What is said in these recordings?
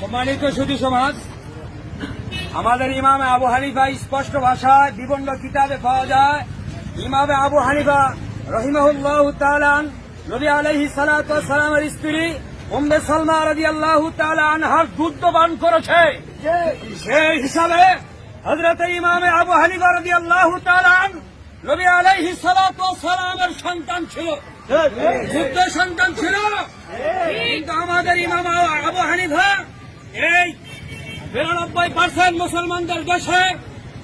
সম্মানিত সুধী সমাজ, আমাদের ইমামে আবু হানিফা স্পষ্ট ভাষায় বিভিন্ন কিতাবে পাওয়া যায়। ইমামে আবু হানিফা রহিমাহুল্লাহ তালান নবী আলাইহি সালামের স্ত্রী উম্মে সালমা রাজি আল্লাহ আনহার দুধ পান করেছে। সেই হিসাবে হজরত ইমামে আবু হানিফা রাজি আল্লাহ তালান নবী আলাইহি সালামের সন্তান ছিল। যুদ্ধ সন্তান ছিল। কিন্তু আমাদের ইমাম আবু হানিফা বিরানব্বই পার্সেন্ট মুসলমানদের দেশে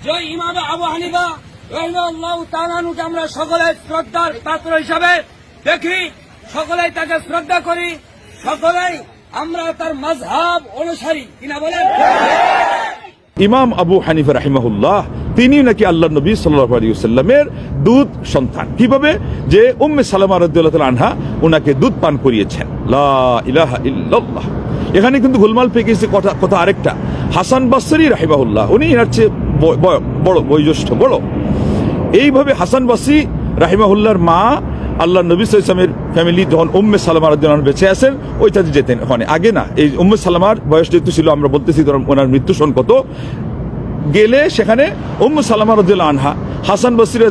যে ইমাম আবু হানিফা রহিমাল্লাহ আমরা সকলে শ্রদ্ধার পাত্র হিসাবে দেখি, সকলেই তাকে শ্রদ্ধা করি, সকলেই আমরা তার মজহাব অনুসারী কিনা বলেন? ইমাম আবু হানিফা রাহিমাহুল্লাহ তিনি নাকি আল্লাহ নবী সাল্লাহ সাল্লামের দুধ সন্তান। কীভাবে? যে উম্মে সালামা রদ্দুল্লাহ আনহা ওনাকে দুধ পান করিয়েছেন। লা ইলাহা এখানে কিন্তু গোলমাল পেয়ে গেছে কথা আরেকটা। হাসান বাসরি রাহিমাহুল্লাহ, উনি এনার চেয়ে বড়, বয়োজ্যেষ্ঠ, বড়। এইভাবে হাসান বাসরি রাহিমাহুল্লাহর মা, আল্লাহ নবী ইসলামের ফ্যামিলি যখন উম্মে সালামার যখন বেঁচে আছেন ওইটাতে যেতেন ওখানে আগে না, এই উম্মে সালামার বয়স যেহেতু ছিল, আমরা বলতেছি ধরুন ওনার মৃত্যু সন কত, গেলে সেখানে উম্মে সালামা রদিল্লা আনহা, হাসান বসির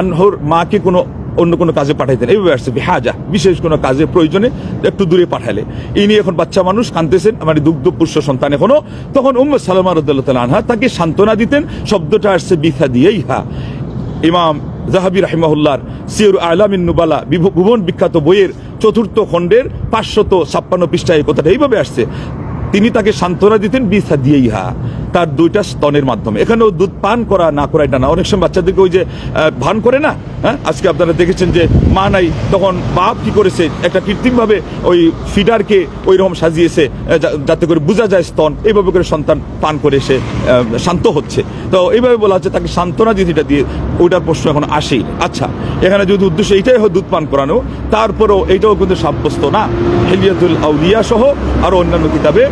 আনহর মাকে কোনো অন্য কোনো কাজে পাঠাইতেন এইভাবে আসছে হাজা বিশেষ কোনো কাজে প্রয়োজনে একটু দূরে পাঠালে। ইনি এখন বাচ্চা মানুষ কানতেছেন মানে দুগ্ধ পুষ্য সন্তান এখনও। তখন উম্মু সালামা রদিল্লাহ আনহা তাকে সান্ত্বনা দিতেন, শব্দটা আসছে বিথা দিয়েই হা। ইমাম জাহাবি রাহিমাহুল্লার সিয়র আলামিন নুবালা বিভ- ভুবন বিখ্যাত বইয়ের চতুর্থ খণ্ডের পাঁচশত ছাপ্পান্ন পৃষ্ঠায় কথাটা এইভাবে আসছে। তিনি তাকে সান্ত্বনা দিতেন বিথা দিয়েই ইহা তার দুইটা স্তনের মাধ্যমে। এখানেও দুধ পান করা না করা এটা না। অনেক সময় বাচ্চাদেরকে ওই যে ভান করে না? হ্যাঁ? আজকে আপনারা দেখেছেন যে মা নাই, তখন বাপ কি করেছে? একটা কৃত্রিমভাবে ওই ফিডারকে ওই রকম সাজিয়েছে যাতে করে বোঝা যায় স্তন। এইভাবে করে সন্তান পান করে সে শান্ত হচ্ছে। তো এইভাবে বলা হচ্ছে তাকে সান্ত্বনা দিয়ে এটা দিয়ে ওইটার প্রশ্ন এখন আসেই। আচ্ছা এখানে যদি উদ্দেশ্য এইটাই হয় দুধ পান করানো, তারপরেও এইটাও কিন্তু সাব্যস্ত না। হেলিয়াতুল আউলিয়া সহ আরও অন্যান্য কিতাবে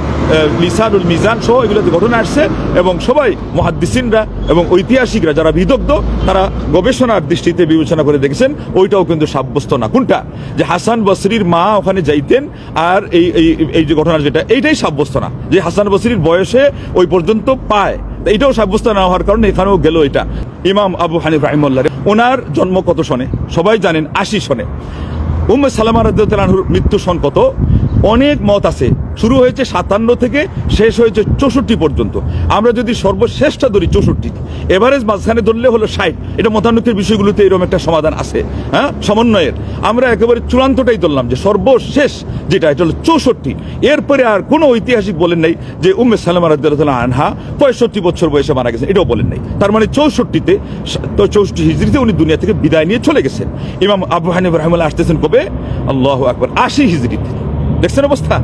লিসানুল মিজান সহ এগুলোতে ঘটনা আসছে। এবং সবাই মহাদ্দিসিনরা এবং ঐতিহাসিকরা যারা বিদগ্ধ, তারা গবেষণার দৃষ্টিতে বিবেচনা করে দেখেছেন, ওইটাও কিন্তু সাব্যস্ত না। কোনটা? যে হাসান বসরির মা ওখানে যাইতেন আর এই এই যে ঘটনা যেটা, এইটাই সাব্যস্ত না। যে হাসান বসরির বয়সে ওই পর্যন্ত পায়। এটাও সাব্যস্ত না হওয়ার কারণে এখানেও গেল এটা। ইমাম আবু হানিফ রাহিমুল্লাহ ওনার জন্ম কত সনে? সবাই জানেন আশি সনে। উম্মে সালামা রাদিয়াল্লাহুর মৃত্যু সন কত? অনেক মত আছে। শুরু হয়েছে সাতান্ন থেকে শেষ হয়েছে চৌষট্টি পর্যন্ত। আমরা যদি সর্বশ্রেষ্ঠ ধরি চৌষট্টি এভারেজ মাঝখানে ধরলে হলো ষাট। এটা মতানুকের বিষয়গুলোতে এরকম একটা সমাধান আছে হ্যাঁ? সমন্বয়ের। আমরা একেবারে চূড়ান্তটাই ধরলাম যে সর্বশেষ যেটা, এটা হলো চৌষট্টি। এরপরে আর কোনো ঐতিহাসিক বলেন নাই যে উম্মে সালামা রাদিয়াল্লাহু আনহা পঁয়ষট্টি বছর বয়সে মারা গেছেন, এটাও বলেন নাই। তার মানে চৌষট্টিতে, তো চৌষট্টি হিজড়িতে উনি দুনিয়া থেকে বিদায় নিয়ে চলে গেছেন। ইমাম আবু হানিফ রহমাল্লাহ আসতেছেন কবে? আল্লাহ আকবর, আশি হিজড়িতে। দেখছেন অবস্থা?